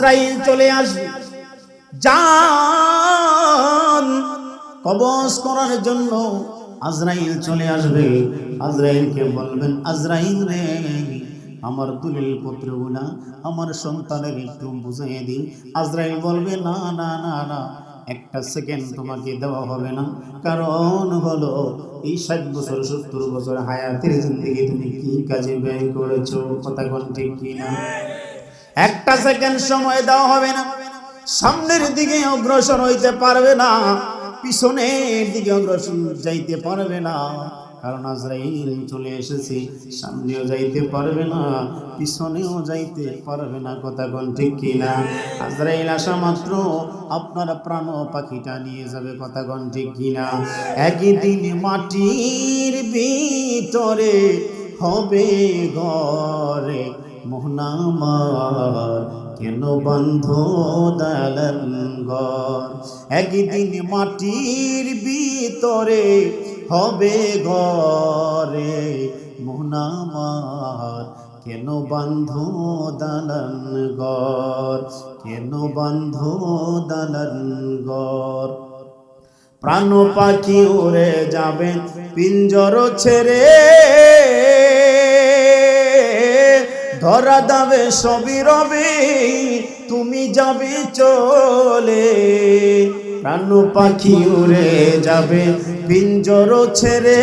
আজরাইল চলে আসবে। যান কবজ করার জন্য আজরাইল চলে আসবে। আজরাইলকে বলবেন, আজরাইল রে, আমার দুলিল পুত্রগুলা, আমার সন্তানের একটু বুঝিয়ে দিন। আজরাইল বলবে, না না না না, একটা সেকেন্ড তোমাকে দেওয়া হবে না। কারণ হলো, এই ষাট বছর, সত্তর বছর হায়াতের জিন্দগি তুমি কি কাজে ব্যয় করেছ? কথা ঠিক কি না একটা সেকেন্ড সময় দেওয়া হবে না। সামনের দিকে অগ্রসর হইতে পারবে না, পিছনের দিকে অগ্রসর যাইতে পারবে না। কারণ আজরাইল চলে এসেছে, সামনেও যাইতে পারবে না, পিছনেও যাইতে পারবে না। কথা কোন ঠিক কিনা? আজরাইল আসা মাত্র আপনার প্রাণ পাখিটা নিয়ে যাবে। কথা কোন ঠিক কিনা? একই দিন মাটির ভিতরে হবে ঘরে। মোহনামার কেন বন্ধ দালান ঘর? একদিন মাটির ভিতরে হবে ঘরে মোহনামার কেন বন্ধ দালান ঘর? কেন বন্ধ দালান ঘর? প্রাণ পাখি উড়ে যাবে, পিঞ্জর ছেড়ে ধরা দাবে সবি রবে তুমি যাবে চলে। প্রাণ পাখি উড়ে যাবে পিঞ্জর ছেড়ে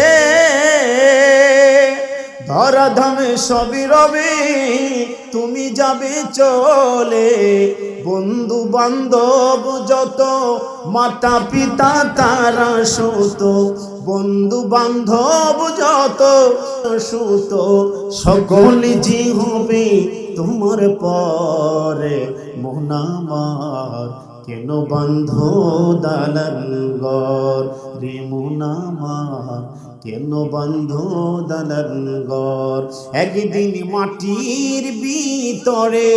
ধরা ধামে সবই রবে, তুমি যাবে চলে। বন্ধু বান্ধব যত, মাতা পিতা তারা সুত। বন্ধু বান্ধব যত সুত। সকল জি হবে তোমার পরে। মোনামার কেন বন্ধ দালান গর রে মোনামার কেন বন্ধ দালান গর একদিন মাটির ভিতরে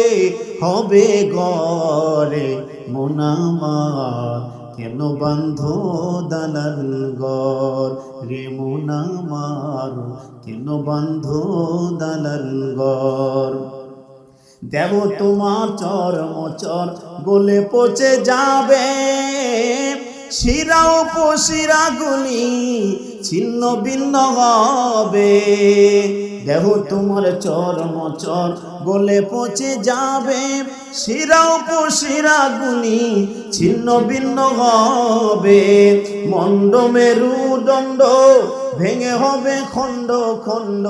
হবে গরে মোনামার কেন বন্ধ দালান গর রে মোনামার কেন বন্ধ দালান গর দেব তোমার চর, গলে পচে যাবে। শিরা উপশিরা গুলি ছিন্ন ভিন্ন হবে। দেহ তোমার চরম চর গলে পচে যাবে। শিরা উপশিরা গুলি ছিন্ন ভিন্ন হবে। মন্ড মেরু দণ্ড ভেঙে হবে খণ্ড খণ্ড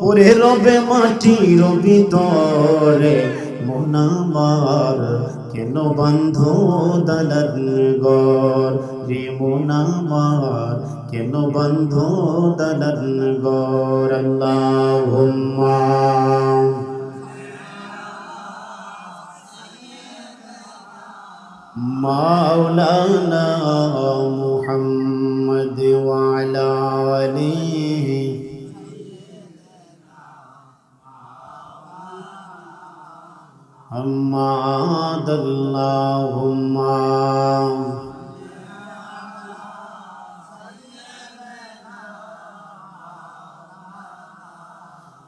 পরে রবে মাটির ভিতরে। মোনামার কেন বন্ধ দালার গর রে মোনামার কেন বন্ধ দালার গর আল্লাহ মাওলানা মুহাম্মদ ওয়ালা আলী أما اللهم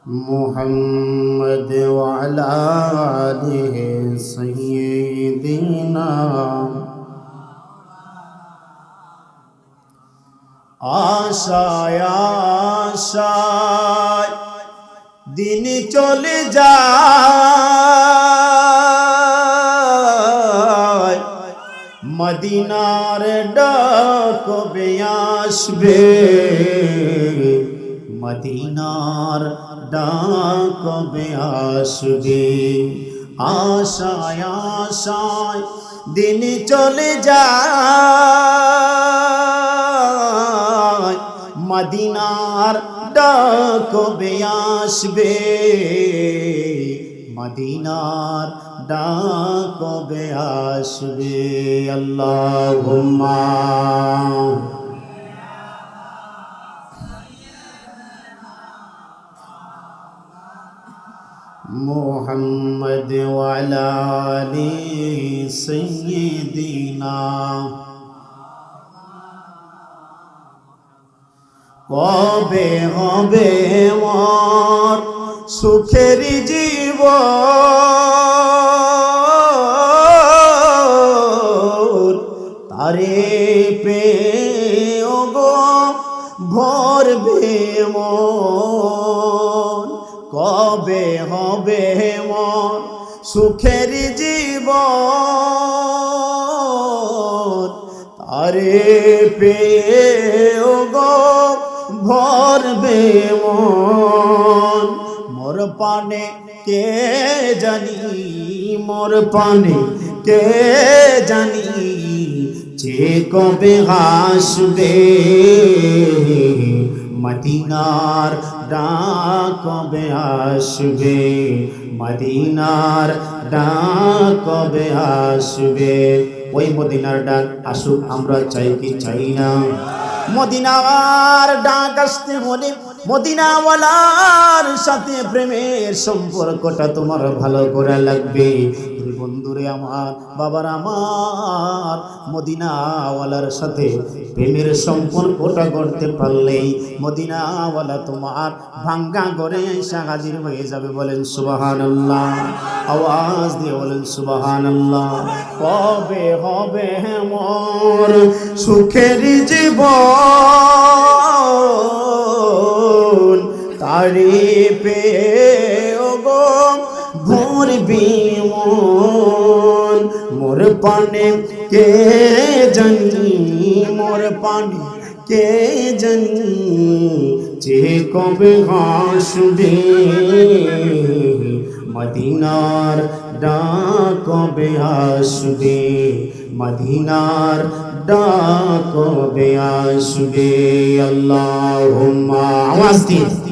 محمد وعلى آله سيدنا আশায় আশায় দিন চলে যায় মদিনার ডাক আসবে মদিনার ডাক আসবে আশায় আশায় দিন চলে যায়। মদিনার ডাক আসবে মদিনার ডাকবে আসবে আল্লাহ মোহাম্মদ ওয়ালালি সৈয়দিনা কবে হবে মর সুখের জীবন জীব তারে পে গো ভরবে মন। কবে হবে মন? সুখের জীব তারে পে গো ভরবে মন। পানে, কে জানি? মোর পানে, কে জানি? যে কবে হাসবে? মদিনার ডাক কবে আসবে? মদিনার ডাক কবে আসবে? ওই মদিনার ডাক আসুক, আমরা চাই কি চাই না? মদিনার ডাক আসতে হলে মদিনাওয়ালার সাথে প্রেমের সম্পর্কটা তোমার ভালো করে লাগবে। বন্ধুরে আমার, বাবার আমার, মদিনাওয়ালার সাথে প্রেমের সম্পর্কটা করতে পারলেই মদিনাওয়ালা তোমার ভাঙ্গা করে এসে হাজির হয়ে যাবে বলেন সুবাহান আল্লাহ আওয়াজ দিয়ে বলেন সুবাহান আল্লাহ কবে হবে মোর সুখের জীবন? তারি পে গো ভোর বিমন মোর পানে কে জানি, মোর পানে কে জানি, যে কবে হাসবে। মদিনার ডাক কবে আসবে? মদিনার ডাক কবে আসবে? আল্লাহ আওয়াজ দিয়ে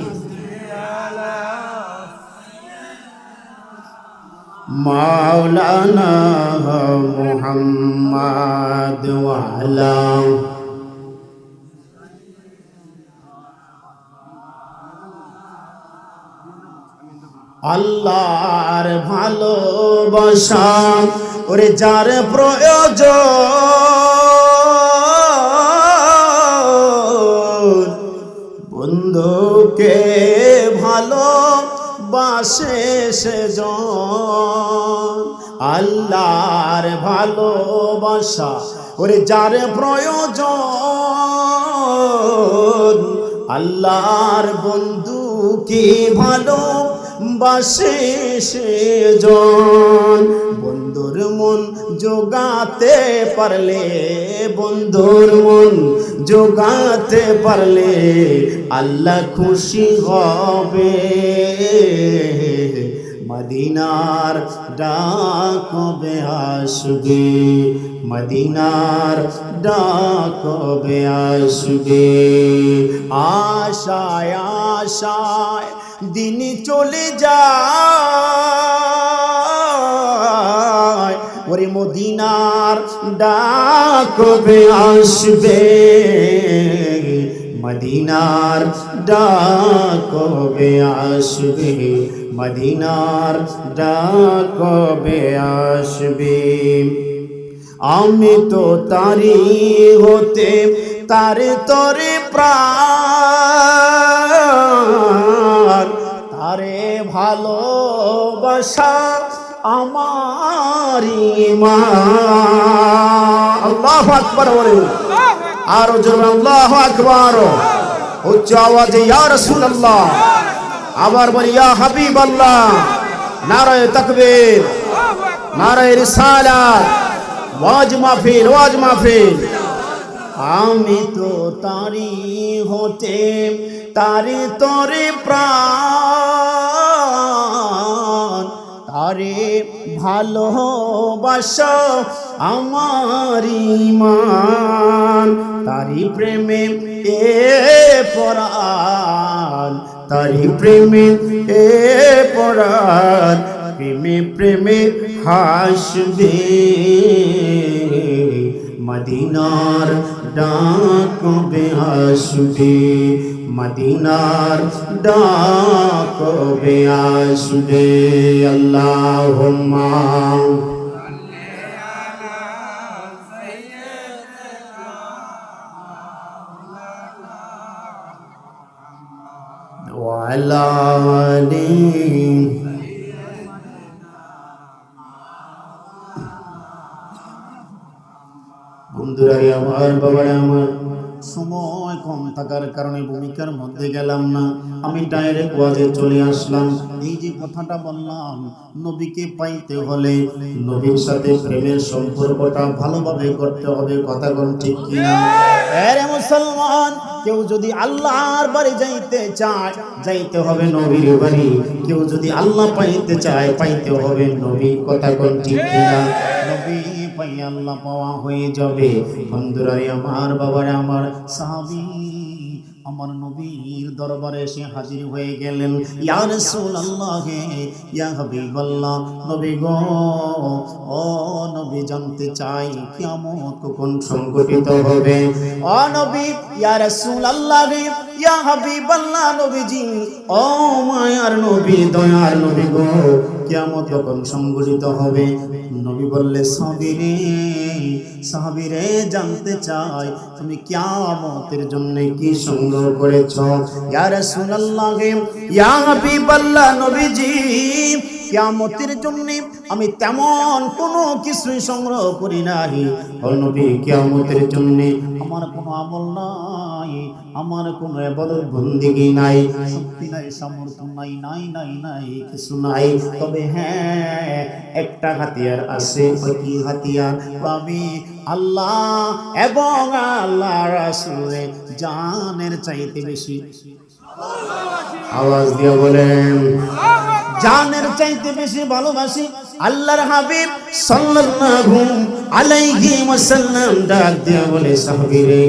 মাওলানা মোহাম্মদ ওয়ালা। আল্লাহর ভালোবাসা ওরে যার প্রয়োজন সেজন আল্লাহর ভালোবাসা ওরে যার প্রয়োজন। আল্লাহর বন্ধু কি ভালো বাসে সেজন বন্ধুর মন যোগাতে পারলে বন্ধুর মন যোগাতে পারলে আল্লাহ খুশি হবে। মদিনার ডাক কবে আসবে, মদিনার ডাক কবে আসবে। আশায় আশায় দিন চলে যায়, ওরে মদিনার ডাক কবে আসবে, মদিনার ডাক কবে আসবে, মদিনার ডাক কবে আসবে। আমি তো তারি হতে, তার তরে প্রাণ। তারে ভালোবাসা আমার আল্লাহ আকবর বলে আরও জোর আল্লাহ আকবর। উচ্চ আওয়াজে ইয়া রাসূলুল্লাহ আবার বলি, ইয়া হাবিব আল্লাহ নারায় তাকবীর, নারায় রিসালাত, ওয়াজ মাহফিল ওয়াজ মাহফিল। আমি তো তারি হতে তারি তরে প্রাণ তারে ভালোবাসা আমার ইমান তারি প্রেমে এ পরাণ তারি প্রেমে এ পরাণ। প্রেমে প্রেমে হাসবে মদিনার ডাক কবে আসবে মদিনার ডাক কবে আসবে আল্লাহ وعلى آله বন্ধুরা আমার বাবারা আমার সময় কম থাকার কারণে ভূমিকার মধ্যে গেলাম না। আমি ডাইরেক্ট ওয়াজে চলে আসলাম। এই যে কথাটা বললাম, নবীকে পাইতে হলে নবীর সাথে প্রেমের সম্পর্কটা ভালোভাবে করতে হবে কথা কোন ঠিক কিনা? আরে মুসলমান, কেউ যদি আল্লাহর বাড়ি যাইতে চায়, যাইতে হবে নবীর বাড়ি। কেউ যদি আল্লাহ পাইতে চায়, পাইতে হবে নবী কথা কোন ঠিক কিনা? আল্লাহ পাওয়া হয়ে যাবে। বন্ধুরারে আমার, বাবারে আমার সাহাবী আমার নবীর দরবারে এসে হাজির হয়ে গেলেন। ইয়া রাসূলুল্লাহ ইয়া হাবিবাল্লাহ, নবী গো, ও নবী জানতে চাই, কিয়ামত কখন সংঘটিত হবে? ও নবী, ইয়া রাসূলুল্লাহ ইয়া হাবিবাল্লাহ, নবীজি, ও মায়ার নবী, দয়ার নবী গো কিয়ামত কখন সংঘটিত হবে, নবী বললে সাবিরে সাহাবিরে জানতে চাই, তুমি কিয়ামতের জন্য কি সংগ্রহ করেছ? ইয়া রাসূলুল্লাহ ইয়া হাবিবাল্লাহ নবীজি কিয়ামতের জন্য আমি তেমন কোনো কিছুই সংগ্রহ করি নাই। নবী, কিয়ামতের জন্য আমার কোনো আমল নাই, আমার কোনো ইবাদত বন্দেগী নাই, শক্তি নাই, সামর্থ্য নাই নাই নাই নাই, কিছু নাই। তবে হ্যাঁ একটা হাতিয়ার আছে কি হাতিয়ার? আমি আল্লাহ এবং আল্লাহ রাসূলের জানের চাইতে বেশি। আওয়াজ দিয়ে বলেন জানের চাইতে বেশি ভালোবাসি আল্লাহর হাবিব সাল্লাল্লাহু আলাইহি ওয়াসাল্লাম ডাক দিয়ে বলে সাহাবী রে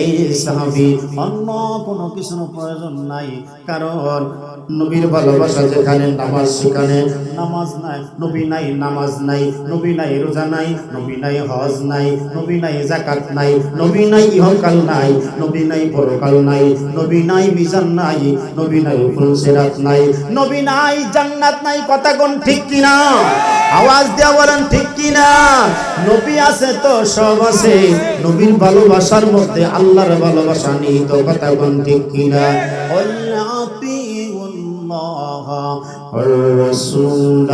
এই সাহাবী অন্য কোনো কিছুর প্রয়োজন নাই। কারণ নবীর ভালোবাসা যেখানে নামাজ সেখানে নামাজ নাই, নবী নাই নামাজ নাই, নবী নাই রোজা নাই, নবী নাই হজ নাই, নবী নাই জাকাত নাই, নবী নাই ইহকাল নাই, নবী নাই পরকাল নাই, নবী নাই মিজান নাই, নবী নাই ফুলসিরাত নাই, নবী নাই জান্নাত নাই, কথা কোন ঠিক কিনা? আওয়াজ দেওয়া বলেন ঠিক কিনা নবী আছে তো সব আছে নবীর ভালোবাসার মধ্যে আল্লাহর ভালোবাসা নেই তো কথা কোন ঠিক কিনা الله والرسول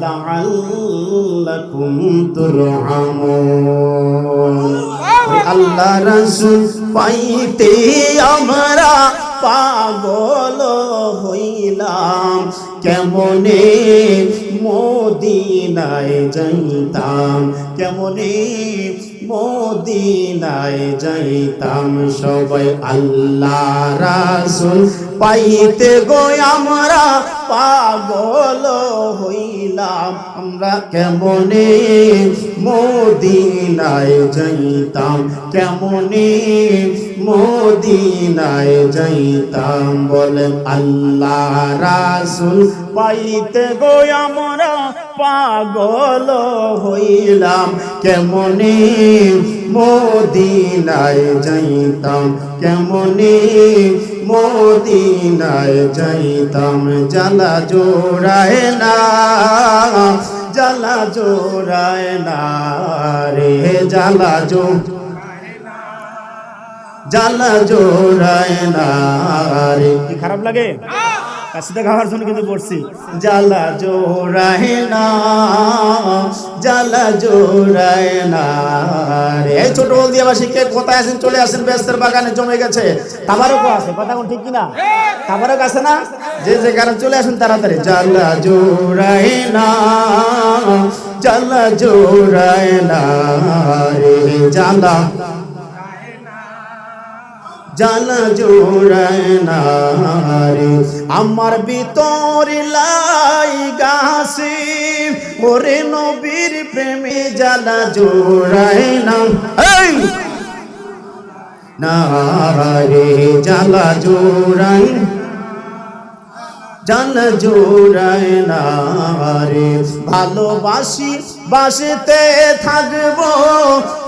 لعلكم ترحمون আল্লাহ রসুল পাইতে আমরা পাগল হইলাম কেমনে মোদিনায় যাইতাম কেমনে মোদিনায় যাইতাম সবাই আল্লাহ রাসুল পাইতে গো আমরা পাগল হইলাম। আমরা কেমনে মদিনায় যাইতাম? কেমনে মদিনায় যাইতাম? বলেন আল্লাহ রাসুল, পাইতে গো আমরা পাগল হইলাম। কেমনে মদিনায় যাইতাম, কেমনে মদিনায় যাইতাম? জ্বালা জোড়ায় না, জ্বালা জোড়ায় না রে, জ্বালা জো, জ্বালা জোড়ায় না রে। কি খারাপ লাগে? কাশিটা খাওয়ার জন্য কিন্তু পড়ছি। জ্বালা জোড়ায় না জ্বালা জোড়ায় না এই ছোট বল দিয়ে বাসী কে কোথায় আছেন? চলে আসেন, ব্যস্তের বাগানে জমে গেছে। তাবারকও আছে, কথা ঠিক কিনা? তাবারক আছে না? যে যে কারণ চলে আসেন তাড়াতাড়ি। জ্বালা জোড়ায় না জ্বালা জোড়ায় না রে। জ্বালা জানা জোড়ায় না রে আমার ভিতর লাই গাছে, ওরে নবীর প্রেমে জ্বালা জোড়ায় না। এই! না রে জান জোড়ায় না রে ভালোবাসি বাসতে থাকব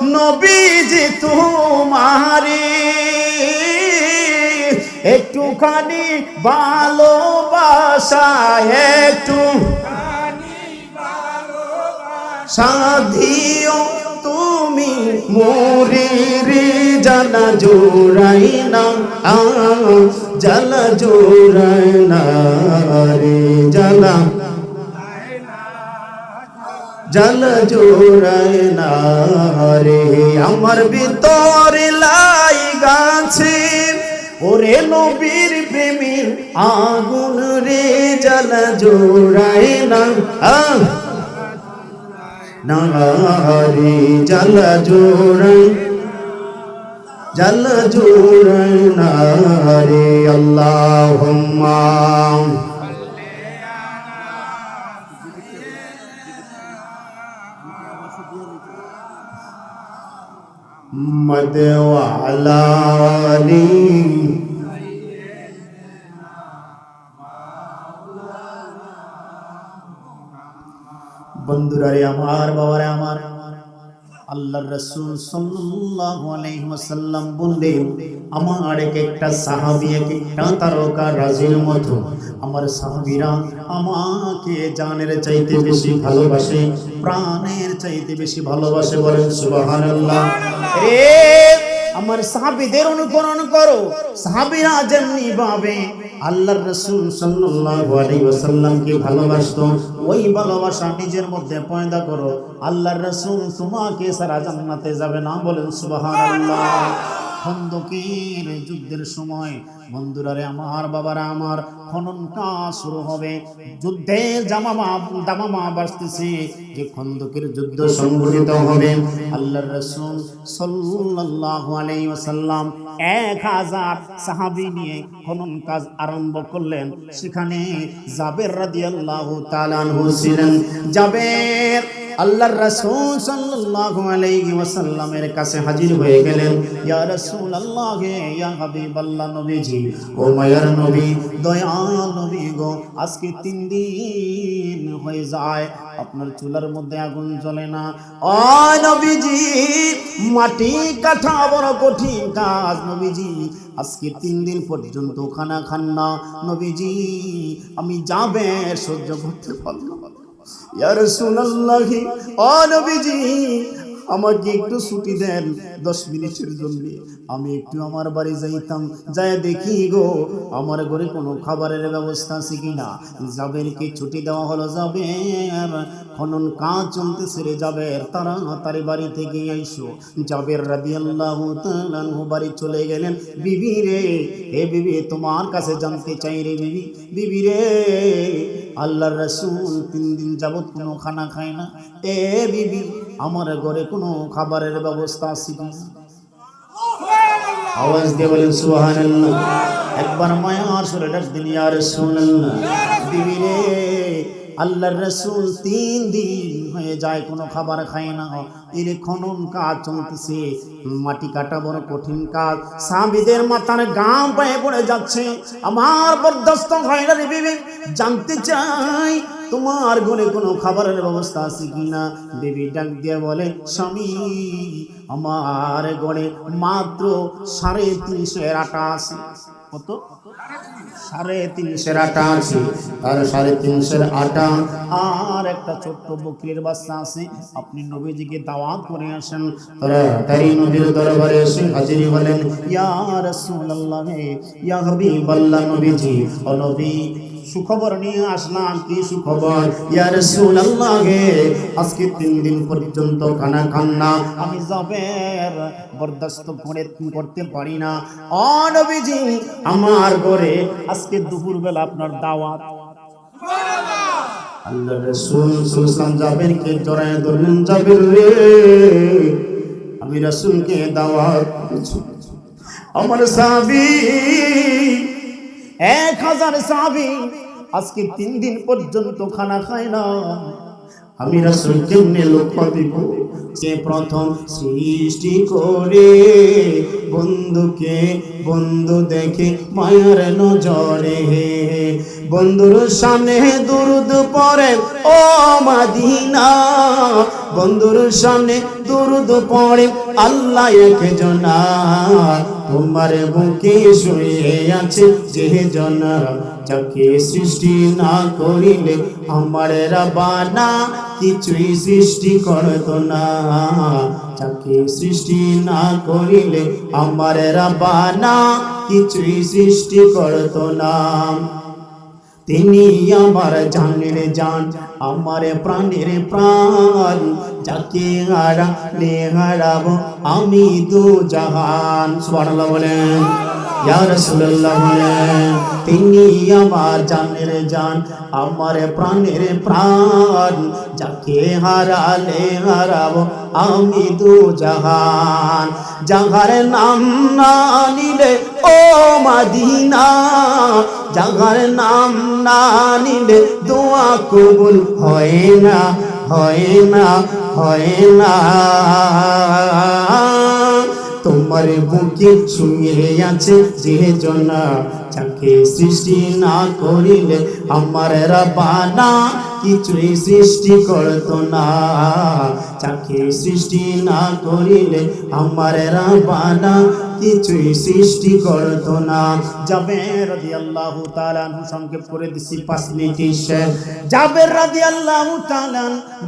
নবীজি তোমারি একটুখানি ভালোবাসা, একটু সাধিও তুমি মোরে রে জানা জোড়াই না জালা জোড়াই না রে জালা জল জোড়ায় না রে আমার ভিতরে লাই গাছে ওরে নবীর প্রেমের আগুন রে জল জোড়ায় না, আহ! না রে জল জোড়ায় জল জোড়ায় না রে আল্লাহুম্মা মদ ওয়ালানি বন্ধুরা রে আমার বাবারে আমার। আল্লাহর রাসূল সাল্লাল্লাহু আলাইহি ওয়াসাল্লাম বললেন আমার এক একটা সাহাবী এক একটা তারকা রাজির মতো। আমার সাহাবীরা আমাকে জানের চাইতে বেশি ভালোবাসে প্রাণের চাইতে বেশি ভালোবাসে বলেন সুবহানাল্লাহ। রে আমার সাহাবিদের অনুকরণ করো। সাহাবিরা যেমনি ভাবে আল্লাহর রাসূল সাল্লাল্লাহু আলাইহি ওয়াসাল্লামকে ভালোবাসতো, ওই ভালোবাসা নিজের মধ্যে পয়দা করো। আল্লাহর রাসূল তোমাকে সারা জান্নাতে যাবে না বলেন সুবহানাল্লাহ। খন্দকের যুদ্ধের সময় বন্ধুরারে আমার, বাবারা আমার খনন কাজ শুরু হবে। যুদ্ধে জামামা, দামামা বাজতেছে যে খন্দকের যুদ্ধ সংগঠিত হবে। আল্লাহর রাসূল সাল্লাল্লাহু আলাইহি ওয়াসাল্লাম এক হাজার সাহাবী নিয়ে খনন কাজ আরম্ভ করলেন। সেখানে জাবের রাদিয়াল্লাহু তাআলা ছিলেন। জাবের আল্লাহর রাসূল সাল্লাল্লাহু আলাইহি ওয়াসাল্লামের কাছে হাজির হয়ে গেলেন। ইয়া রাসূলুল্লাহ, ইয়া হাবিবাল্লাহ নবীজি, ও মায়ার নবী, দয়াল নবী গো, আজকে তিন দিন হয়ে যায়, আপনার চুলার মধ্যে আগুন জ্বলে না। ও নবীজি, মাটি কাঠা বড় কঠিন কাজ, নবীজি, আজকে তিন দিন পর্যন্ত খানা খান না। নবীজি, আমি যাবে সহ্য করতে পারব আমাকে একটু ছুটি দেন দশ মিনিটের জন্য। আমি একটু আমার বাড়ি যাইতাম যায় দেখি গো, আমার ঘরে কোনো খাবারের ব্যবস্থা আছে কিনা জাবেরকে ছুটি দেওয়া হলো যাবে খনন কাজ চলতেছে রে জাবের তাড়াতাড়ি বাড়ি থেকে আইসো। জাবের রাবি তাআলা আনহু বাড়ি চলে গেলেন। বিবি রে, হে বিবি, তোমার কাছে জানতে চাই রে বিবি। বিবি রে আল্লাহর রাসূল তিন দিন যাবত কোনো খানা খায় না। এ বিবি, আমার ঘরে কোনো খাবারের ব্যবস্থা আছে কি আওয়াজ দিয়ে বলেন সুহান একবার সুরে ডাক দিন, ইয়া রাসূলুল্লাহ। বিবি রে আল্লাহর রাসূল তিন দিন হয়ে যায়, কোনো খাবার খায় না। এর খনন কাজ চলতেছে, মাটি কাটা বড় কঠিন কাজ। সাবিদের মাথার গাম পায়ে পড়ে যাচ্ছে। আমার বরদাস্ত হয় না রে বিবি, জানতে চাই তোমার ঘরে কোনো খাবারের ব্যবস্থা আছে কিনা? দেবী ডাক দিয়ে বলে, স্বামী, আমার ঘরে মাত্র সাড়ে তিনশো আটা আছে। কত? সাড়ে তিনশের আটা আছে আর সাড়ে তিনশের আটা আর একটা ছোট্ট বকরির বাচ্চা আছে। আপনি নবীজিকে দাওয়াত করে আসেন। তাড়াতাড়ি নবীর দরবারে এসে হাজিরি হলেন। ইয়া রাসূলুল্লাহ ইয়া হাবিবাল্লাহ নবীজি ও নবী সুখবর নিয়ে আসলাম, কি সুখবর? ইয়া রাসূলুল্লাহ, আজকে তিন দিন পর্যন্ত খানা খান না আমি যাবের বরদাস্ত করে করতে পারি না। ও নবীজি, আমার ঘরে আজকে দুপুর বেলা আপনার দাওয়াত। আল্লাহ রাসূল কে জড়ায় ধরলেন যাবের রে, আমি দাওয়াত আমার সাহাবী, এক হাজার সাহাবী আজকে তিন দিন পর্যন্ত খানা খায় না। আমি রাসূল কেমনে লোকমা দিব? সে প্রথম সৃষ্টি করে বন্ধুকে বন্ধু দেখে মায়ার নজরে। বন্ধুর সামনে দুরুদ পরে ও মাদিনা। বন্ধুর সামনে দুরুদ পড়ে আল্লাহ একজনা তোমার বুকে শুয়ে আছে যে জনা। যাকে সৃষ্টি না করিলে আমার রাবানা কিছুই সৃষ্টি করত না। যাকে সৃষ্টি না করিলে আমার রাবানা কিছুই সৃষ্টি করত না। তিনি আমার জানের জান, আমার প্রাণের প্রাণ, যাকে হারালে হারাবো আমি দু জাহান। বলেন। তিনি আমার জানের জান, আমার প্রাণের প্রাণ, যাকে হারালে হারাবো আমি দু জাহান। জাহার নাম না নিলে, ও মাদিনা, জাহার নাম না নিলে দোয়া কবুল হয় না হয় না হয় না। তোমার বুকে ছুঁয়ে আছে যে জনা, যাকে সৃষ্টি না করিলে আমার রাবানা কিছুই সৃষ্টি করতো না। যাকে সৃষ্টি না করিলে আমার রাবানা কিছুই সৃষ্টি করতো না। যাবে রাদিয়াল্লাহু তাআলা আনহু সংক্ষেপ করে দিছি পাঁচ মিনিট শেষ জাবের রাদিয়াল্লাহু তাআলা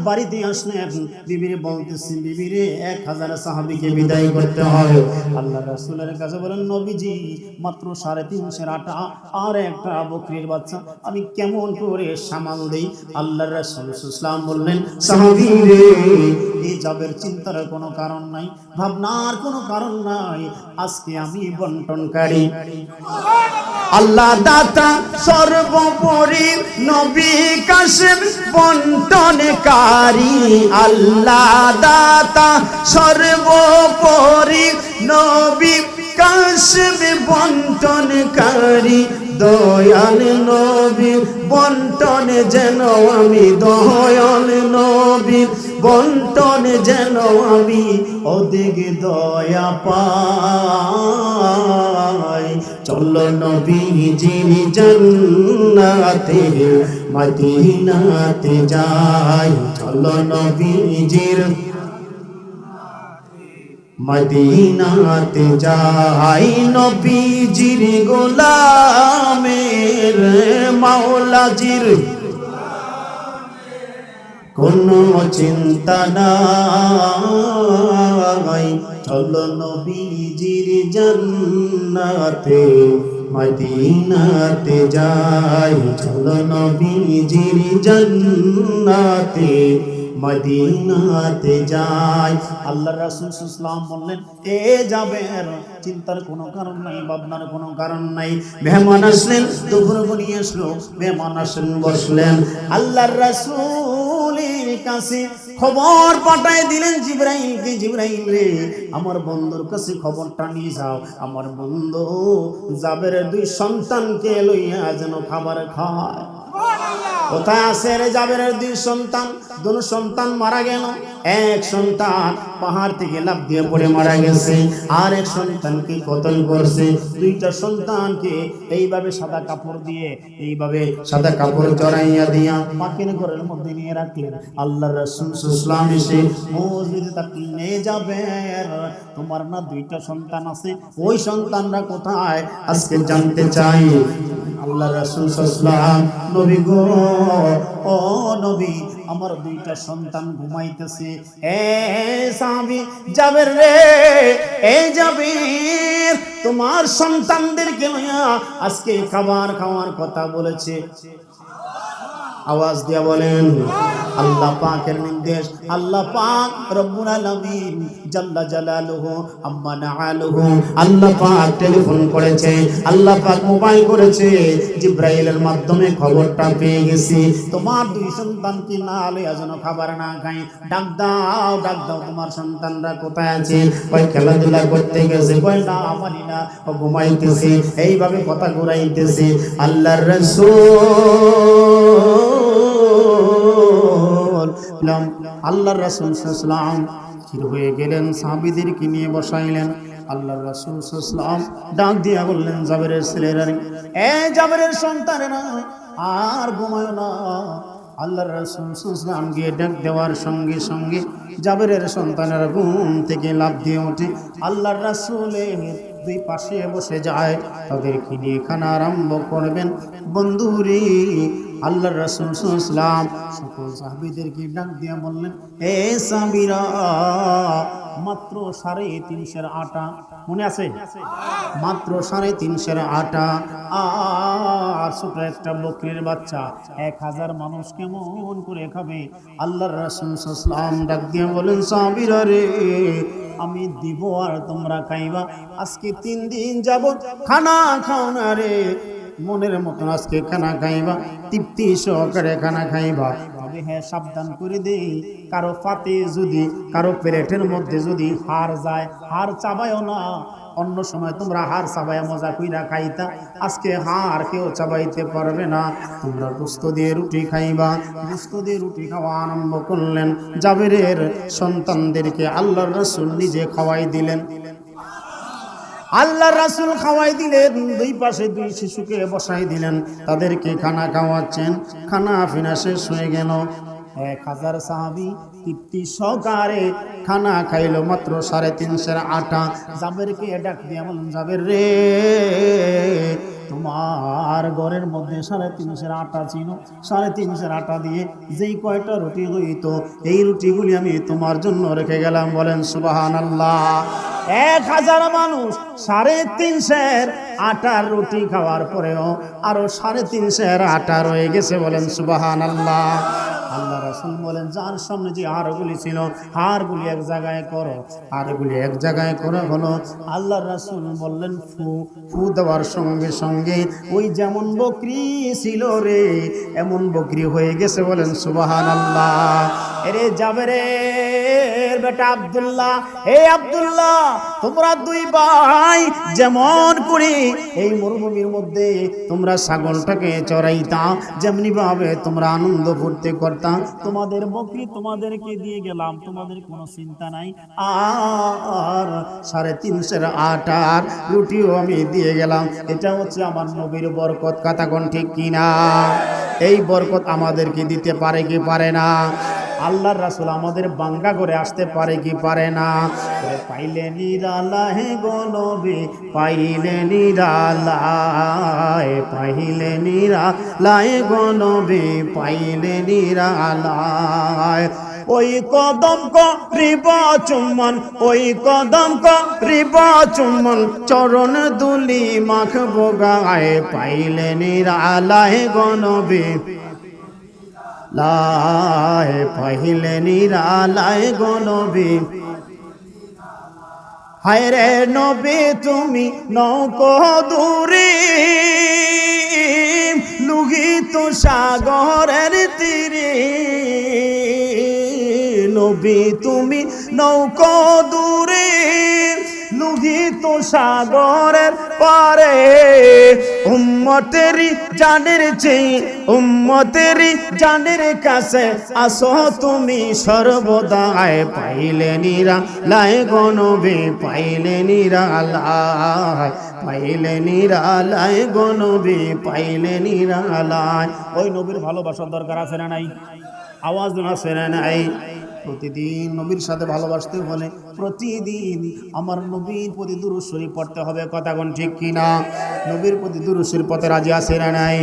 বাড়িতে আসলেন, বিবির বলতেছি, বিবিরে, এক হাজার সাহাবীকে বিদায় করতে হয়। আল্লাহ রাসূলের কাছে বলেন, নবীজি, মাত্র সাড়ে তিন মাসের আটা আর একটা বকরির বাচ্চা, আমি কেমন করে সামাল দেই? আল্লাহ রাসূল ইসলাম বললেন সাহাবী রে যাবের চিন্তার কোনো কারণ নাই, ভাবনার কোনো কারণ নাই। আজকে আমি বন্টনকারী। আল্লাহ দাতা, সর্বোপরি নবী কাশেম বন্টনকারী। আল্লাহ দাতা, সর্বোপরি নবী কাশেম বন্টনকারী। দয়াল নবী, বন্টন যেন আমি দয়াল নবী, বন্টন যেন আমি ওদিক দয়া পাই। চলো নবীজির জান্নাতে, মদিনাতে যাই। চলো নবীজির মদিনাতে যাই নবীজির গোলামের মাওলাজির। কোনো চিন্তা নাই, চলো নবীজির জান্নাতে, মদিনাতে যাই, চলো নবীজির জান্নাতে। মদিনাতে যাই আল্লাহ রাসূল ইসলাম বললেন, এ যাবে চিন্তার কোনো কারণ নাই, ভাবনার কোনো কারণ নাই। মেহমান আসলেন, দুপুর গনিয়ে আসলো, মেহমান আসলেন বসলেন। আল্লাহর রাসূলের কাছে খবর পাঠায় দিলেন জিব্রাইলকে জিব্রাইল রে, আমার বন্ধুর কাছে খবরটা নিয়ে যাও। আমার বন্ধু জাবের দুই সন্তানকে লইয়া যেন খাবার খায়। কোথায় আছে রে জাবেরের দুই সন্তান? দুই সন্তান মারা গেল। এক সন্তান পাহাড় থেকে লাফ দিয়ে পড়ে মারা গেছে। আর এক সন্তানকে কতল করছে? দুইটা সন্তানকে এইভাবে সাদা কাপড় দিয়ে, এইভাবে সাদা কাপড় জড়াইয়া দিয়া পাখির ঘরের মধ্যে নিয়ে রাখলেন। আল্লাহ রসুল এসে মসজিদে তাকে নিয়ে যাবে তোমার না দুইটা সন্তান আছে? ওই সন্তানরা কোথায়? আজকে জানতে চাই। আল্লাহ রাসুল সাল্লাম নবী গো, ও নবী, আমার দুইটা সন্তান ঘুমাইতেছে। এ স্বামী যাবের রে, এ যাবে তোমার সন্তানদেরকে লইয়া আজকে খাবার খাওয়ার কথা বলেছে। আওয়াজ দিয়া বলেন। আল্লাহ পাকের নির্দেশ। আল্লাহ পাক রব্বুল আলামিন জাল্লা জালালুহু আম্মা নাআলুহু। আল্লাহ পাক টেলিফোন করেছে, আল্লাহ পাক মোবাইল করেছে, জিব্রাইলের মাধ্যমে খবরটা পেয়ে গেছি। তোমার দুই সন্তান কি না আলোয়া যেন খাবার না খাই ডাক দাও ডাক দাও, তোমার সন্তানরা কোথায় আছে? কই খেলাধুলা করতে গেছে কই না আমারই না, ও ঘুমাইতেছে, এইভাবে কথা ঘুরাইতেছে। আল্লাহর রাসূল আল্লাহর রাসূল সাল্লাম স্থির হয়ে গেলেন, সাহাবীদেরকে নিয়ে বসাইলেন। আল্লাহর রাসূল সাল্লাম ডাক দিয়া বললেন, জাবেরের ছেলেরা এ জাবেরের সন্তানেরা, আর ঘুমায় না। আল্লাহর রাসূল সাল্লাম গিয়ে ডাক দেওয়ার সঙ্গে সঙ্গে জাবেরের সন্তানের ঘুম থেকে লাভ দিয়ে ওঠে। আল্লাহর রাসূলের দুই পাশে বসে যায়, তাদেরকে নিয়ে খানা আরম্ভ করবেন। বন্ধুরে আল্লাহ রসুল সুসলাম সকল সাহাবিদেরকে ডাক দিয়া বললেন, এ সাবিরা মাত্র সাড়ে তিনশের আটা মনে আছে? মাত্র সাড়ে তিনশের আটা। আর ছোট একটা বকরির বাচ্চা, এক হাজার মানুষ কেমন করে খাবে? আল্লাহর রাসূল সাল্লাম ডাক দিয়ে বলেন, সাহাবীরা রে, আমি দিব আর তোমরা খাইবা। আজকে তিন দিন যাব খানা খাও না রে। মনের মতন আজকে খানা খাইবা, তৃপ্তি সহকারে খানা খাইবা। তবে হ্যাঁ সাবধান করে দেই। কারও পাতে যদি, কারও প্লেটের মধ্যে যদি হার যায় হার চাবায়ও না। অন্য সময় তোমরা হার চাবাইয়া মজা কইরা খাইতা। আজকে হার কেউ চাবাইতে পারবে না। তোমরা গুস্ত দিয়ে রুটি খাইবা। গুস্ত দিয়ে রুটি খাওয়া আরম্ভ করলেন। জাবেরের সন্তানদেরকে আল্লাহর রসুল নিজে খাওয়াই দিলেন। আল্লাহ রাসুল খাওয়াই দিলেন, দুই পাশে দুই শিশুকে বসাই দিলেন। তাদেরকে খানা খাওয়াচ্ছেন, খানা ফিনা শেষ হয়ে গেল। এক হাজার সাহাবি তৃপ্তি সহকারে খানা খাইলো, মাত্র সাড়ে তিনশের আটা। জাবেরকে ডাক দিয়ে বলুন জাবের রে তোমার ঘরের মধ্যে সাড়ে তিনশের আটা ছিল সাড়ে তিনশের আটা দিয়ে যেই কয়টা রুটি হইতো, এই রুটিগুলি আমি তোমার জন্য রেখে গেলাম। বলেন সুবাহান আল্লাহ এক হাজার মানুষ সাড়ে তিনশের আটার রুটি খাওয়ার পরেও আরও সাড়ে তিনশের আটা রয়ে গেছে। বলেন সুবাহান আল্লাহ আল্লাহ রাসুল বলেন, যার সামনে যে হারগুলি ছিল, হারগুলি এক জায়গায় করো। হারগুলি এক জায়গায় করা হলো। আল্লাহ রাসুল বললেন, ফু ফু দেওয়ার সঙ্গে সঙ্গে ওই যেমন বকরি ছিল রে, এমন বকরি হয়ে গেছে বলেন সুবাহান আল্লাহ এরে যাবে রে। বেটা আব্দুল্লাহ। হে আব্দুল্লাহ, তোমরা দুই ভাই যেমন করে এই মরুভূমির মধ্যে তোমরা ছাগলটাকে যেমনি ভাবে তোমরা আনন্দ তোমাদের বকরি তোমাদেরকে দিয়ে গেলাম, তোমাদের কোনো চিন্তা নাই। আর সাড়ে তিনশের আটার রুটিও আমি দিয়ে গেলাম। এটা হচ্ছে আমার নবীর বরকত কোন ঠিক কিনা? এই বরকত আমাদেরকে দিতে পারে কি পারে না? আল্লাহর রাসুল আমাদের বাংলা করে আসতে পারে কি পারে না? পাইলে নিরালাহে গলবে পাইলে নিরালায় পাইলে নিরালায় গলবে পাইলে নিরালায় ওই কদম করিব চুম্বন, ওই কদম করিব চুম্বন, চরণ দুলি মাখব গায়ে, পাইলে নিরালায় গনবে লায় পাইলে নিরালায় গনবে হায় রে নবে, তুমি নৌক দূরে। লুগিত সাগরের তীরে। নবী, তুমি নৌক দূরে। লুগিত সাগরের পারে উম্মতেরি জানের চেয়ে উম্মতেরি জানের কাছে আসো তুমি সর্বদায়। পাইলে নিরা লাই গনবে পাইলে নিরা লাই পাইলে নিরালায় গনবে পাইলে নিরালায়। ওই নবীর ভালোবাসার দরকার আছে না নাই? আওয়াজ না নাই? প্রতিদিন নবীর সাথে ভালোবাসতে হলে প্রতিদিন আমার নবীর প্রতি দুরুশ্বরী পড়তে হবে। কথা কোন ঠিক কিনা? নবীর প্রতি দুরুশ্বরী পথে রাজি আসে না নাই?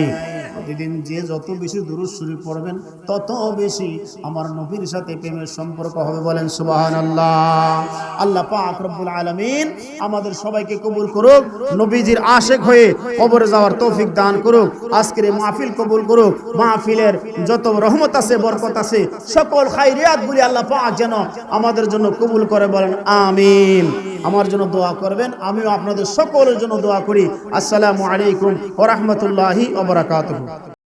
প্রতিদিন যে যত বেশি দুরুশ্বরী পড়বেন, তত বেশি আমার নবীর সাথে প্রেমের সম্পর্ক হবে বলেন সুবাহান আল্লাহ আল্লাহ পাক রব্বুল আলমিন আমাদের সবাইকে কবুল করুক, নবীজির আশেক হয়ে কবরে যাওয়ার তৌফিক দান করুক, আজকের মাহফিল কবুল করুক, মাহফিলের যত রহমত আছে, বরকত আছে, সকল খাইরিয়াত গুলি আল্লাহ পাক যেন আমাদের জন্য কবুল করে বলেন, আমিন। আমার জন্য দোয়া করবেন, আমিও আপনাদের সকলের জন্য দোয়া করি। আসসালামু আলাইকুম ওরহমতুল্লাহি ওবরাকাতুহু 4.